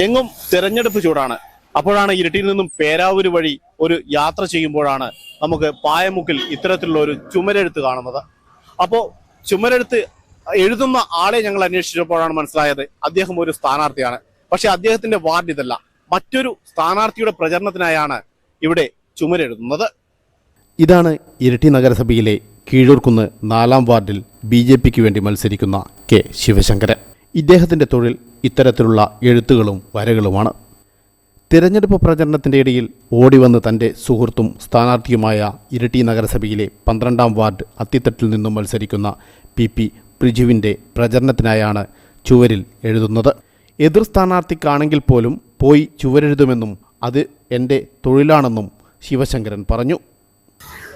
എങ്ങും തിരഞ്ഞെടുപ്പ് ചൂടാണ്. അപ്പോഴാണ് ഇരിട്ടിയിൽ നിന്നും പേരാവൂര് വഴി ഒരു യാത്ര ചെയ്യുമ്പോഴാണ് നമുക്ക് പായമുക്കിൽ ഇത്തരത്തിലുള്ള ഒരു ചുമരെഴുത്ത് കാണുന്നത്. അപ്പോൾ ചുമരെഴുത്ത് എഴുതുന്ന ആളെ ഞങ്ങൾ അന്വേഷിച്ചപ്പോഴാണ് മനസ്സിലായത് അദ്ദേഹം ഒരു സ്ഥാനാർത്ഥിയാണ്. പക്ഷെ അദ്ദേഹത്തിന്റെ വാർഡ് ഇതല്ല. മറ്റൊരു സ്ഥാനാർത്ഥിയുടെ പ്രചരണത്തിനായാണ് ഇവിടെ ചുമരെഴുതുന്നത്. ഇതാണ് ഇരട്ടി നഗരസഭയിലെ കീഴൂർക്കുന്ന് നാലാം വാർഡിൽ ബി ജെ പിക്ക് വേണ്ടി മത്സരിക്കുന്ന കെ ശിവശങ്കരൻ. ഇദ്ദേഹത്തിന്റെ തൊഴിൽ ഇത്തരത്തിലുള്ള എഴുത്തുകളും വരകളുമാണ്. തിരഞ്ഞെടുപ്പ് പ്രചരണത്തിന്റെ ഇടയിൽ ഓടിവന്ന് തന്റെ സുഹൃത്തും സ്ഥാനാർത്ഥിയുമായ ഇരട്ടി നഗരസഭയിലെ പന്ത്രണ്ടാം വാർഡ് അത്തിത്തട്ടിൽ നിന്നും മത്സരിക്കുന്ന പി പി പ്രിജുവിന്റെ പ്രചരണത്തിനായാണ് ചുവരിൽ എഴുതുന്നത്. എതിർ സ്ഥാനാർത്ഥിക്കാണെങ്കിൽ പോലും പോയി ചുവരെഴുതുമെന്നും അത് എന്റെ തൊഴിലാണെന്നും ശിവശങ്കരൻ പറഞ്ഞു.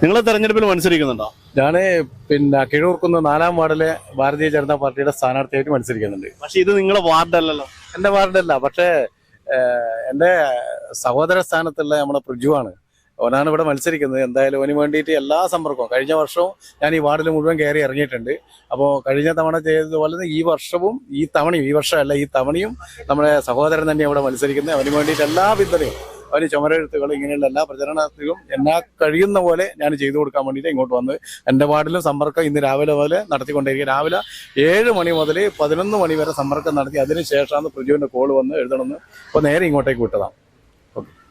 നിങ്ങൾ തെരഞ്ഞെടുപ്പിൽ മത്സരിക്കുന്നുണ്ടോ? ഞാൻ പിന്നെ കിഴൂർക്കുന്ന് നാലാം വാർഡിലെ ഭാരതീയ ജനതാ പാർട്ടിയുടെ സ്ഥാനാർത്ഥിയായിട്ട് മത്സരിക്കുന്നുണ്ട്. പക്ഷെ ഇത് നിങ്ങളെ വാർഡല്ലല്ലോ. എന്റെ വാർഡല്ല പക്ഷേ എന്റെ സഹോദര സ്ഥാനത്തുള്ള നമ്മുടെ പ്രജുവാണ് അവനാണ് ഇവിടെ മത്സരിക്കുന്നത്. എന്തായാലും അവന് വേണ്ടിയിട്ട് എല്ലാ സമ്പർക്കവും. കഴിഞ്ഞ വർഷവും ഞാൻ ഈ വാർഡിൽ മുഴുവൻ കയറി ഇറങ്ങിയിട്ടുണ്ട്. അപ്പോൾ കഴിഞ്ഞ തവണ ചെയ്തതുപോലെ ഈ വർഷവും ഈ തവണയും ഈ വർഷമല്ല ഈ തവണയും നമ്മുടെ സഹോദരൻ തന്നെ ഇവിടെ മത്സരിക്കുന്നത്. അവന് വേണ്ടിയിട്ട് എല്ലാ പിന്തുണയും അവന് ചുമരെഴുത്തുകൾ ഇങ്ങനെയുള്ള എല്ലാ പ്രചരണത്തിലും എന്നാ കഴിയുന്ന പോലെ ഞാൻ ചെയ്തു കൊടുക്കാൻ വേണ്ടിയിട്ട് ഇങ്ങോട്ട് വന്ന് എന്റെ വാർഡിലും സമ്പർക്കം ഇന്ന് രാവിലെ മുതൽ നടത്തിക്കൊണ്ടിരിക്കുക. രാവിലെ ഏഴ് മണി മുതൽ പതിനൊന്ന് മണി വരെ സമ്പർക്കം നടത്തി അതിനുശേഷമാണ് പ്രജുവിന്റെ കോൾ വന്ന് എഴുതണമെന്ന് അപ്പോൾ നേരെ ഇങ്ങോട്ടേക്ക് വിട്ടതാണ്.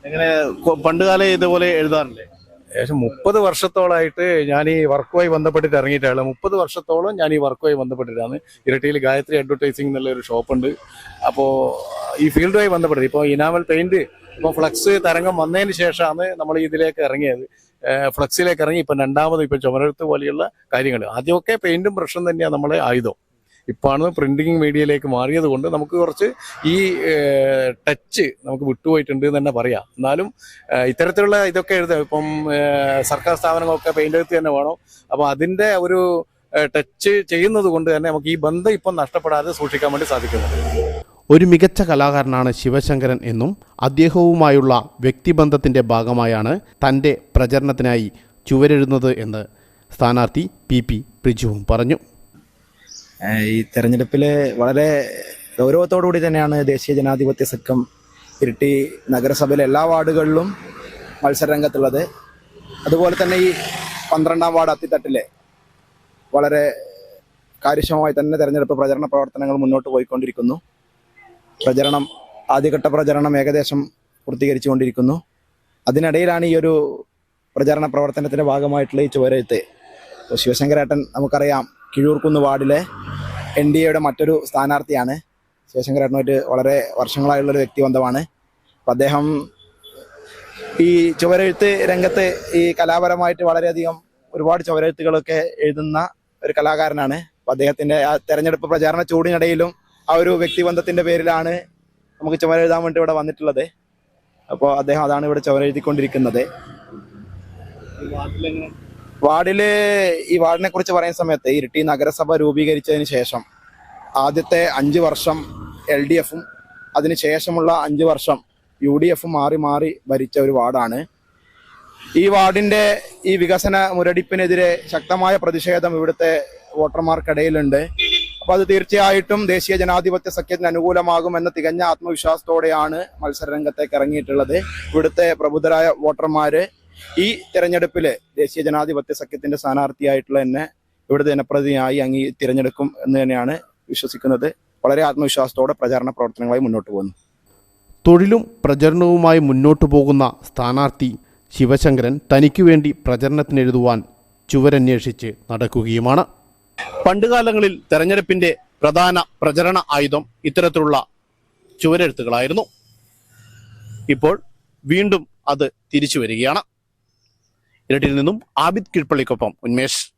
എങ്ങനെ പണ്ടുകാലം ഇതുപോലെ എഴുതാറില്ലേ? ഏകദേശം മുപ്പത് വർഷത്തോളായിട്ട് ഞാൻ ഈ വർക്കുമായി ബന്ധപ്പെട്ടിട്ട് ഇറങ്ങിയിട്ടാണ്. മുപ്പത് വർഷത്തോളം ഞാൻ ഈ വർക്കുമായി ബന്ധപ്പെട്ടിട്ടാണ്. ഇരട്ടിയിൽ ഗായത്രി അഡ്വർടൈസിംഗ് എന്നുള്ള ഒരു ഷോപ്പുണ്ട്. അപ്പോൾ ഈ ഫീൽഡുമായി ബന്ധപ്പെട്ടത് ഇപ്പോൾ ഇനാമൽ പെയിന്റ് ഇപ്പോൾ ഫ്ലക്സ് തരംഗം വന്നതിന് ശേഷമാണ് നമ്മൾ ഇതിലേക്ക് ഇറങ്ങിയത്. ഫ്ലക്സിലേക്ക് ഇറങ്ങി ഇപ്പം രണ്ടാമത് ഇപ്പം ചുമരെഴുത്ത് പോലെയുള്ള കാര്യങ്ങൾ. ആദ്യമൊക്കെ പെയിന്റും ബ്രഷും തന്നെയാണ് നമ്മളെ ആയുധം. ഇപ്പാണ് പ്രിന്റിംഗ് മീഡിയയിലേക്ക് മാറിയത് കൊണ്ട് നമുക്ക് കുറച്ച് ഈ ടച്ച് നമുക്ക് വിട്ടുപോയിട്ടുണ്ട് എന്ന് തന്നെ പറയാം. എന്നാലും ഇത്തരത്തിലുള്ള ഇതൊക്കെ എഴുതാം. ഇപ്പം സർക്കാർ സ്ഥാപനങ്ങളൊക്കെ പെയിന്റ് എടുത്ത് തന്നെ വേണം. അപ്പോൾ അതിന്റെ ഒരു ടച്ച് ചെയ്യുന്നത് കൊണ്ട് തന്നെ നമുക്ക് ഈ ബന്ധം ഇപ്പം നഷ്ടപ്പെടാതെ സൂക്ഷിക്കാൻ വേണ്ടി സാധിക്കുന്നുണ്ട്. ഒരു മികച്ച കലാകാരനാണ് ശിവശങ്കരൻ എന്നും അദ്ദേഹവുമായുള്ള വ്യക്തിബന്ധത്തിന്റെ ഭാഗമായാണ് തന്റെ പ്രചരണത്തിനായി ചുവരെഴുന്നത് എന്ന് സ്ഥാനാർത്ഥി പി പി പ്രിജുവും പറഞ്ഞു. ഈ തെരഞ്ഞെടുപ്പിൽ വളരെ ഗൗരവത്തോടുകൂടി തന്നെയാണ് ദേശീയ ജനാധിപത്യ സഖ്യം ഇരിട്ടി നഗരസഭയിലെ എല്ലാ വാർഡുകളിലും മത്സരരംഗത്തുള്ളത്. അതുപോലെ തന്നെ ഈ പന്ത്രണ്ടാം വാർഡ് അത്തിത്തട്ടിലെ വളരെ കാര്യക്ഷമമായി തന്നെ തെരഞ്ഞെടുപ്പ് പ്രചരണ പ്രവർത്തനങ്ങൾ മുന്നോട്ട് പോയിക്കൊണ്ടിരിക്കുന്നു. പ്രചരണം ആദ്യഘട്ട പ്രചരണം ഏകദേശം പൂർത്തീകരിച്ചുകൊണ്ടിരിക്കുന്നു. അതിനിടയിലാണ് ഈ ഒരു പ്രചരണ പ്രവർത്തനത്തിന്റെ ഭാഗമായിട്ടുള്ള ഈ ചുവരെഴുത്ത്. ശിവശങ്കരേട്ടൻ നമുക്കറിയാം കിഴൂർക്കുന്ന് വാർഡിലെ എൻ ഡി എയുടെ മറ്റൊരു സ്ഥാനാർത്ഥിയാണ്. ശിവശങ്കരേട്ടനുമായിട്ട് വളരെ വർഷങ്ങളായുള്ളൊരു വ്യക്തിബന്ധമാണ് അപ്പം അദ്ദേഹം ഈ ചുവരെഴുത്ത് രംഗത്ത് ഈ കലാപരമായിട്ട് വളരെയധികം ഒരുപാട് ചുവരെഴുത്തുകളൊക്കെ എഴുതുന്ന ഒരു കലാകാരനാണ്. അപ്പം അദ്ദേഹത്തിന്റെ ആ തെരഞ്ഞെടുപ്പ് പ്രചാരണ ചൂടിനിടയിലും ആ ഒരു വ്യക്തിബന്ധത്തിന്റെ പേരിലാണ് നമുക്ക് ചുമര എഴുതാൻ വേണ്ടി ഇവിടെ വന്നിട്ടുള്ളത്. അപ്പോൾ അദ്ദേഹം അതാണ് ഇവിടെ ചുമര എഴുതിക്കൊണ്ടിരിക്കുന്നത്. വാർഡിൽ ഈ വാർഡിനെ കുറിച്ച് പറയുന്ന സമയത്ത് ഇരിട്ടി നഗരസഭ രൂപീകരിച്ചതിന് ശേഷം ആദ്യത്തെ അഞ്ച് വർഷം എൽ ഡി എഫും അതിനുശേഷമുള്ള അഞ്ച് വർഷം യു ഡി എഫും മാറി മാറി ഭരിച്ച ഒരു വാർഡാണ്. ഈ വാർഡിന്റെ ഈ വികസന മുരടിപ്പിനെതിരെ ശക്തമായ പ്രതിഷേധം ഇവിടുത്തെ വോട്ടർമാർക്കിടയിലുണ്ട്. അപ്പൊ അത് തീർച്ചയായിട്ടും ദേശീയ ജനാധിപത്യ സഖ്യത്തിന് അനുകൂലമാകുമെന്ന തികഞ്ഞ ആത്മവിശ്വാസത്തോടെയാണ് മത്സരരംഗത്തേക്ക് ഇറങ്ങിയിട്ടുള്ളത്. ഇവിടുത്തെ പ്രബുദ്ധരായ വോട്ടർമാര് ഈ തെരഞ്ഞെടുപ്പിൽ ദേശീയ ജനാധിപത്യ സഖ്യത്തിന്റെ സ്ഥാനാർത്ഥിയായിട്ടുള്ള എന്നെ ഇവിടുത്തെ ജനപ്രതിനിധിയായി അങ്ങി തിരഞ്ഞെടുക്കും എന്ന് തന്നെയാണ് വിശ്വസിക്കുന്നത്. വളരെ ആത്മവിശ്വാസത്തോടെ പ്രചാരണ പ്രവർത്തനങ്ങളായി മുന്നോട്ട് പോകുന്നു. തൊഴിലും പ്രചരണവുമായി മുന്നോട്ടു പോകുന്ന സ്ഥാനാർത്ഥി ശിവശങ്കരൻ തനിക്കു വേണ്ടി പ്രചരണത്തിനെഴുതുവാൻ ചുവരന്വേഷിച്ച് നടക്കുകയുമാണ്. പണ്ടുകാലങ്ങളിൽ തെരഞ്ഞെടുപ്പിന്റെ പ്രധാന പ്രചരണ ആയുധം ഇത്തരത്തിലുള്ള ചുവരെഴുത്തുകളായിരുന്നു. ഇപ്പോൾ വീണ്ടും അത് തിരിച്ചു വരികയാണ്. ഇരട്ടിയിൽ നിന്നും ആബിദ് കീഴ്പള്ളിക്കൊപ്പം ഉന്മേഷ്.